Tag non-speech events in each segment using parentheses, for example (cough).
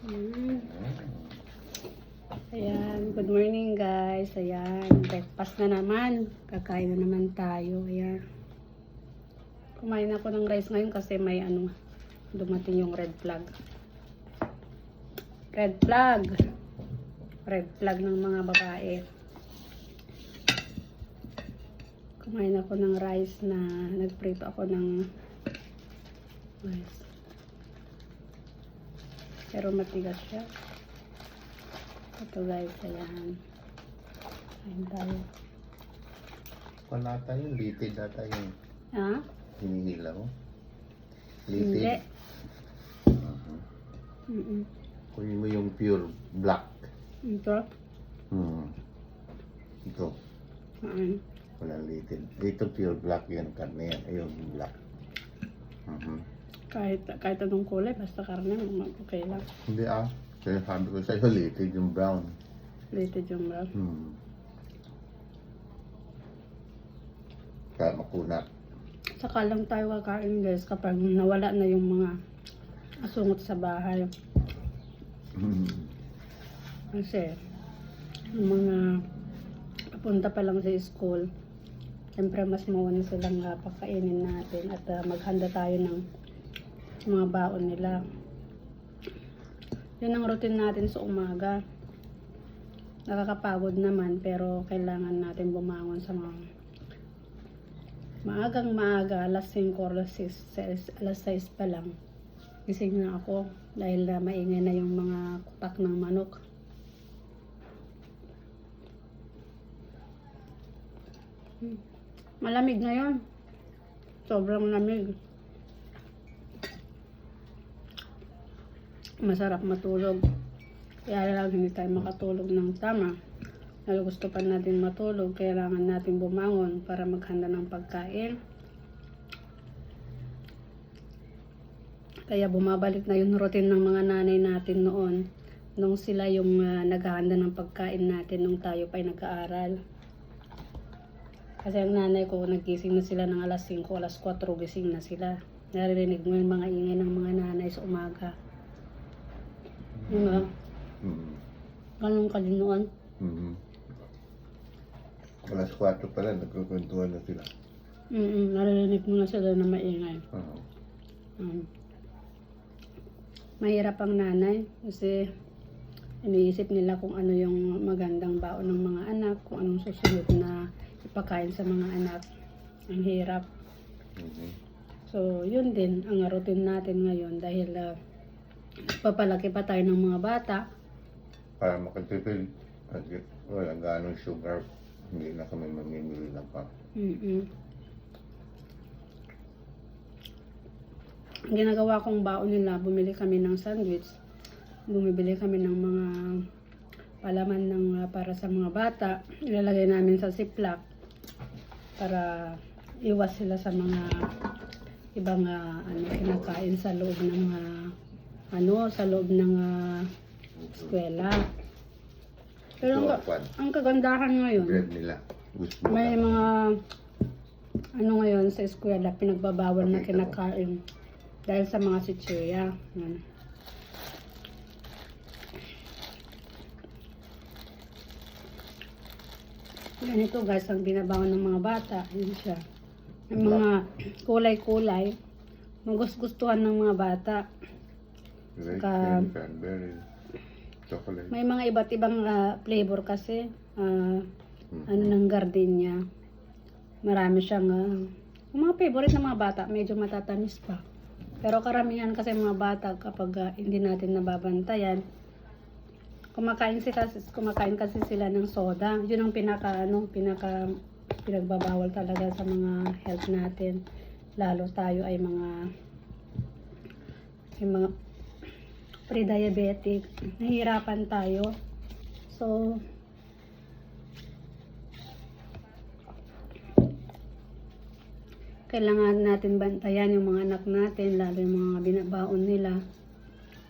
Mm. Ayan, good morning guys. Ayan, breakfast na naman. Kakain na naman tayo. Ayan. Kumain ako ng rice ngayon kasi may ano, dumating yung red flag. Red flag. Red flag ng mga babae. Kumain ako ng rice na nagprito ako ng rice. Pero matigas siya. Ito guys, ayan. Kain tayo. Wala tayo, litid ata yung Ha? hinihila mo. Hindi. Litid. Mhm. Mm-mm. Kunin mo yung pure black. Ito? Hmm. Ito, Saan? walang litid. Dito pure black yan, karne yan. Ayun, black. Mhm. Kahit, kahit anong kulay, basta karne, okay lang. Hindi ah. Kaya sabi ko sa'yo, litid yung brown. Plated yung brown. Hmm. Kaya makunat. Saka lang tayo kakain guys kapag nawala na yung mga asungot sa bahay. Hmm. Kasi, yung mga papunta pa lang sa school, siyempre mas mauna silang uh, pakainin natin at ah, maghanda tayo ng mga baon nila. Yun ang routine natin sa umaga. Nakakapagod naman pero kailangan natin bumangon sa mga maagang maaga, alas 5 or alas 6, alas 6 pa lang. Gising na ako dahil na maingay na yung mga kutak ng manok. Hmm. Malamig ngayon. Sobrang lamig. Masarap matulog. Kaya lang hindi tayo makatulog ng tama. Lalo gusto pa natin matulog, kailangan natin bumangon para maghanda ng pagkain. Kaya bumabalik na yung routine ng mga nanay natin noon nung sila yung ah, naghahanda ng pagkain natin nung tayo pa'y nag-aaral. Kasi ang nanay ko, nagising na sila ng alas 5, alas 4, gising na sila. Naririnig mo yung mga ingay ng mga nanay sa umaga. Yung nga, Hmm. ganun ka din noon. Mhm. Alas 4 pala, nagkukwentuhan na sila. Mm naririnig mo na sila na maingay. Oo. Um, mahirap ang nanay kasi iniisip nila kung ano yung magandang baon ng mga anak, kung anong susunod na ipakain sa mga anak. Ang hirap. Mhm. So, yun din ang routine natin ngayon dahil uh, papalaki pa tayo ng mga bata. Para makatipid, at wala ganong sugar, hindi na kami mamimili ng pa. mm Ang ginagawa kong baon nila, bumili kami ng sandwich. Bumibili kami ng mga palaman ng uh, para sa mga bata. Ilalagay namin sa ziplock para iwas sila sa mga ibang uh, ano kinakain sa loob ng uh, ano sa loob ng uh, eskwela. Pero ang, Ito, ka- ang kagandahan ngayon, bread nila. Gusto may mga ano ngayon sa eskwela pinagbabawal na Pakita mo. kinakain dahil sa mga sitsuya. Yan. Ganito guys ang binabawan ng mga bata. Yun siya. Yung mga kulay-kulay. Magustuhan ng mga bata. Saka- cranberry, chocolate. May mga iba't ibang ah, flavor kasi. Ah, Mhm. ano ng gardenia. Marami siyang yung mga favorite ng mga bata, medyo matatamis pa. Pero karamihan kasi mga bata kapag ah, hindi natin nababantayan, kumakain sila kumakain kasi sila ng soda. 'Yun ang pinaka ano, pinaka pinagbabawal talaga sa mga health natin. Lalo tayo ay mga yung mga pre-diabetic, nahihirapan tayo. So, kailangan natin bantayan yung mga anak natin, lalo yung mga binabaon nila,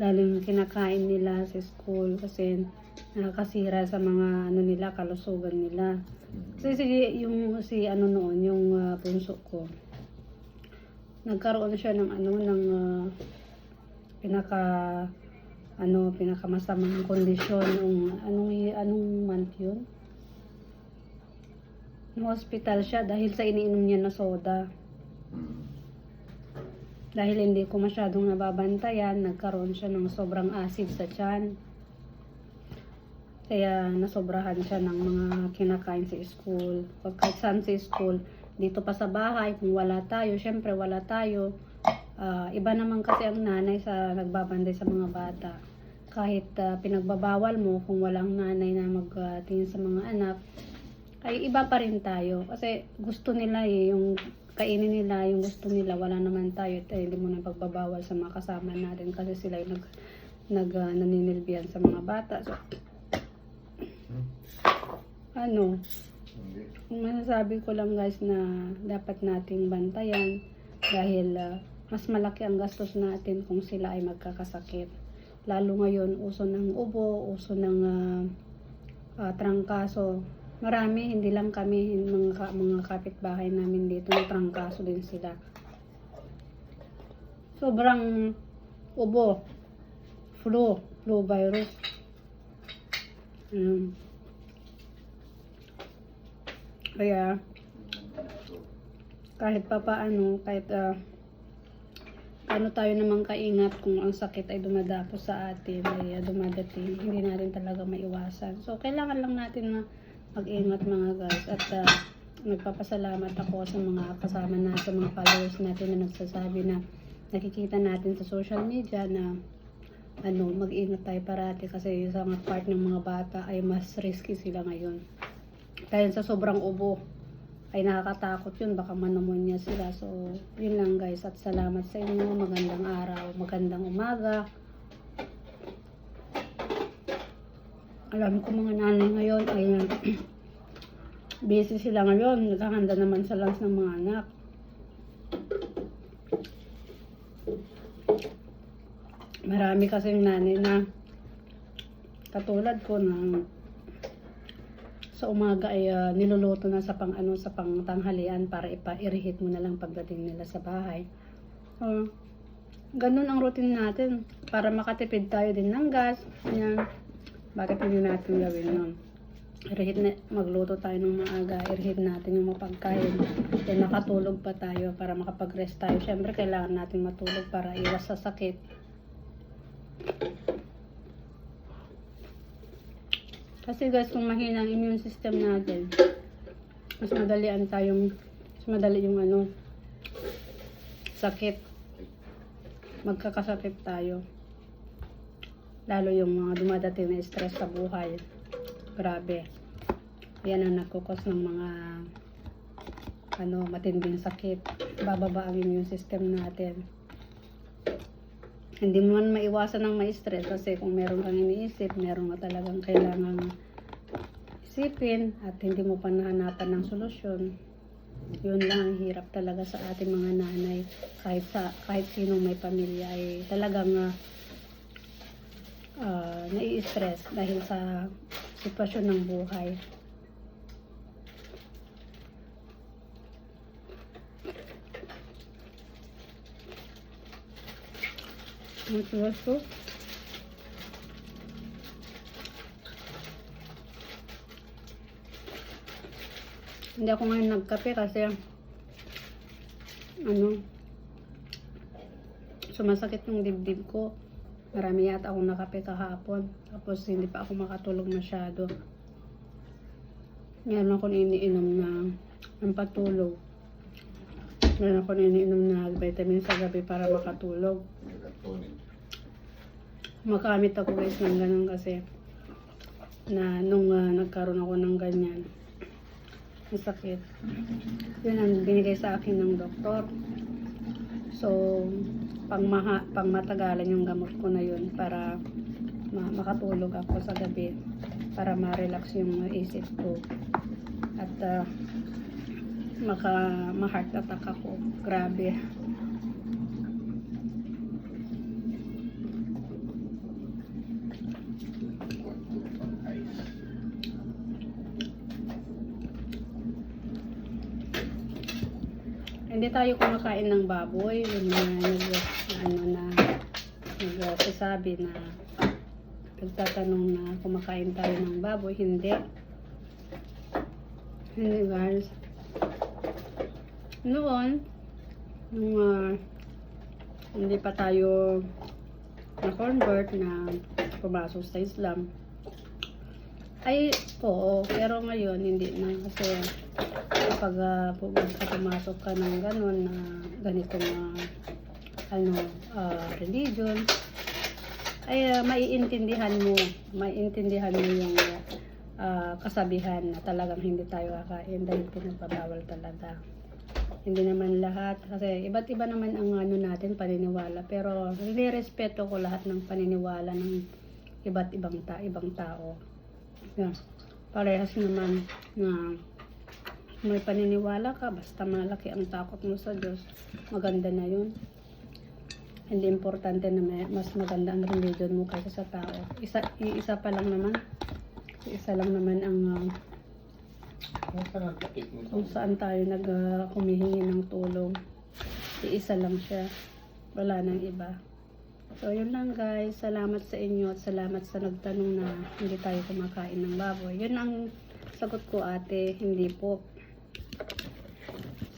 lalo yung kinakain nila sa school kasi nakakasira sa mga ano nila, kalusugan nila. Kasi si, yung si ano noon, yung ah, punso ko, nagkaroon siya ng ano, ng ah, pinaka ano, pinakamasamang kondisyon nung anong, anong month yun? Nung hospital siya dahil sa iniinom niya na soda. Dahil hindi ko masyadong nababantayan, nagkaroon siya ng sobrang acid sa tiyan. Kaya nasobrahan siya ng mga kinakain sa school. Pag kahit saan sa school, dito pa sa bahay, kung wala tayo, syempre wala tayo. Ah, iba naman kasi ang nanay sa nagbabanday sa mga bata. Kahit ah, pinagbabawal mo kung walang nanay na magtingin sa mga anak, ay iba pa rin tayo. Kasi gusto nila eh, yung kainin nila, yung gusto nila, wala naman tayo. Eh, hindi mo na pagbabawal sa mga kasama natin kasi sila yung nag, nag ah, naninilbihan sa mga bata. So, ano, masasabi ko lang guys na dapat nating bantayan dahil ah, mas malaki ang gastos natin kung sila ay magkakasakit. Lalo ngayon, uso ng ubo, uso ng ah, ah, trangkaso. Marami, hindi lang kami, mga, mga kapitbahay namin dito, na trangkaso din sila. Sobrang ubo, flu, flu virus. Mm. Kaya, kahit pa paano, kahit ah, ano tayo namang kaingat kung ang sakit ay dumadapo sa atin, ay ah, dumadating, hindi natin talaga maiwasan. So, kailangan lang natin na mag-ingat mga guys. At ah, nagpapasalamat ako sa mga kasama sa mga followers natin na nagsasabi na nakikita natin sa social media na ano, mag-ingat tayo parati kasi sa mga part ng mga bata ay mas risky sila ngayon. Dahil sa sobrang ubo, ay nakakatakot yun, baka manamonya sila. So, yun lang guys. At salamat sa inyo. Magandang araw, magandang umaga. Alam ko mga nanay ngayon ay (clears throat) busy sila ngayon. Naghahanda naman sa lunch ng mga anak. Marami kasing nanay na katulad ko na sa umaga ay ah, niluluto na sa pang ano sa pang tanghalian para ipa-irihit mo na lang pagdating nila sa bahay. So, ganun ang routine natin para makatipid tayo din ng gas. Ayan. Bakit hindi natin gawin yun? Irihit na, magluto tayo ng maaga, irihit natin yung mapagkain. Then nakatulog pa tayo para makapag-rest tayo. Siyempre, kailangan natin matulog para iwas sa sakit. Kasi guys, kung mahina ang immune system natin, mas madalian tayong, mas madali yung ano, sakit. Magkakasakit tayo. Lalo yung mga dumadating na stress sa buhay. Grabe. Yan ang nagkukos ng mga ano, matinding sakit. Bababa ang immune system natin. Hindi mo man maiwasan ng ma-stress kasi kung meron kang iniisip, meron ka talagang kailangang isipin at hindi mo pa nahanapan ng solusyon. Yun lang ang hirap talaga sa ating mga nanay. Kahit sa kahit sino may pamilya ay talagang ah, ah, nai-stress dahil sa sitwasyon ng buhay. Matulas to. Hindi ako ngayon nagkape kasi ano sumasakit yung dibdib ko. Marami yata akong nakape kahapon. Tapos hindi pa ako makatulog masyado. Meron ako iniinom na ang patulog. Meron ako iniinom na vitamin sa gabi para makatulog Melatonin. makamit ako guys ng ganun kasi na nung ah, nagkaroon ako ng ganyan ang sakit. Yun ang binigay sa akin ng doktor. So pang, maha, pang matagalan yung gamot ko na yun para ma- makatulog ako sa gabi para ma-relax yung isip ko at ah, maka ma-heart attack ako. Grabe Hindi tayo kumakain ng baboy, yung mga nag, na ano na nagsasabi na nagtatanong na kumakain tayo ng baboy. Hindi. Hindi guys. Noon, nung ah, hindi pa tayo na-convert na pumasok sa Islam, ay, oo. Pero ngayon, hindi na. Kasi kapag uh, pumasok ka ng ganun na ganitong ah, ano, ah, religion, ay ah, maiintindihan mo, maiintindihan mo yung ah, kasabihan na talagang hindi tayo kakain dahil pinagbabawal talaga. Hindi naman lahat, kasi iba't iba naman ang ano natin, paniniwala. Pero nire-respeto ko lahat ng paniniwala ng iba't ibang ta ibang tao. Yan. Parehas naman na may paniniwala ka, basta malaki ang takot mo sa Diyos, maganda na yun. Hindi importante na may, mas maganda ang religion mo kaysa sa tao. Isa, isa pa lang naman. Isa lang naman ang mo? kung saan tayo nag ah, humihingi ng tulong. Iisa lang siya. Wala nang iba. So, yun lang guys. Salamat sa inyo at salamat sa nagtanong na hindi tayo kumakain ng baboy. Yun ang sagot ko ate. Hindi po.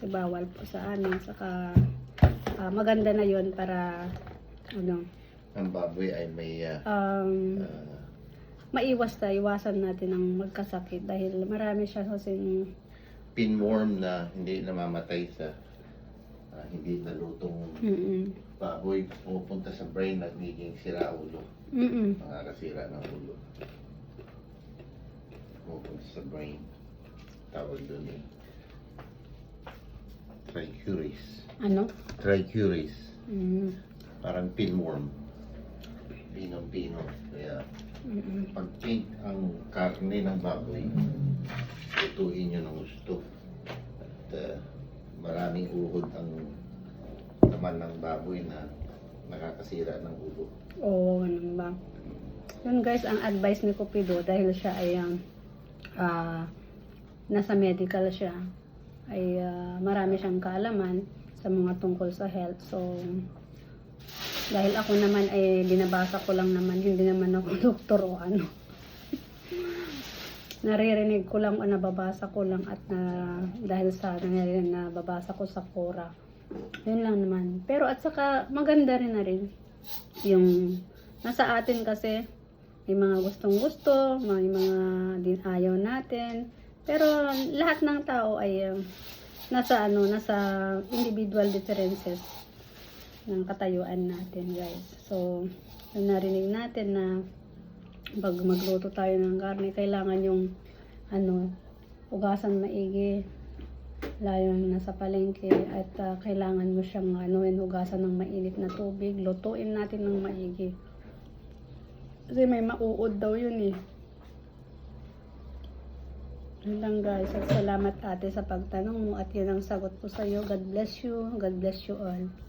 Bawal po sa amin. Saka ah, maganda na yun para ano, ang baboy ay may ah, um, ah, maiwas na, iwasan natin ang magkasakit dahil marami siya kasing pinworm na hindi namamatay sa ah, hindi nalutong mm baboy. Pumupunta sa brain nagiging sira ulo. Mm nakakasira ng ulo. Pumupunta sa brain. Tawag doon eh tricuris ano? tricuris Mm, parang pinworm pinong-pino kaya mm, pag pink ang karne ng baboy, lutuin nyo ng gusto. At uh, maraming uhod ang laman ng baboy na nakakasira ng ulo. Oo, ganun ba? Yun guys, ang advice ni Cupido dahil siya ay um, ah, nasa medical siya ay ah, marami siyang kaalaman sa mga tungkol sa health. So, dahil ako naman ay binabasa ko lang naman, hindi naman ako (laughs) doktor o ano. (laughs) Naririnig ko lang o nababasa ko lang at na dahil sa nangyari na babasa ko sa Quora. Yun lang naman. Pero at saka maganda rin na rin yung nasa atin kasi may mga gustong gusto, may mga din ayaw natin. Pero lahat ng tao ay um, nasa ano, nasa individual differences ng katayuan natin, guys. So, narinig natin na pag magluto tayo ng karne, kailangan yung ano, ugasan maigi layo na nasa palengke at ah, kailangan mo siyang ano, hugasan ng mainit na tubig. Lutuin natin ng maigi. Kasi may mauod daw yun eh. Yun lang guys. At salamat ate sa pagtanong mo at yun ang sagot ko sa iyo. God bless you. God bless you all.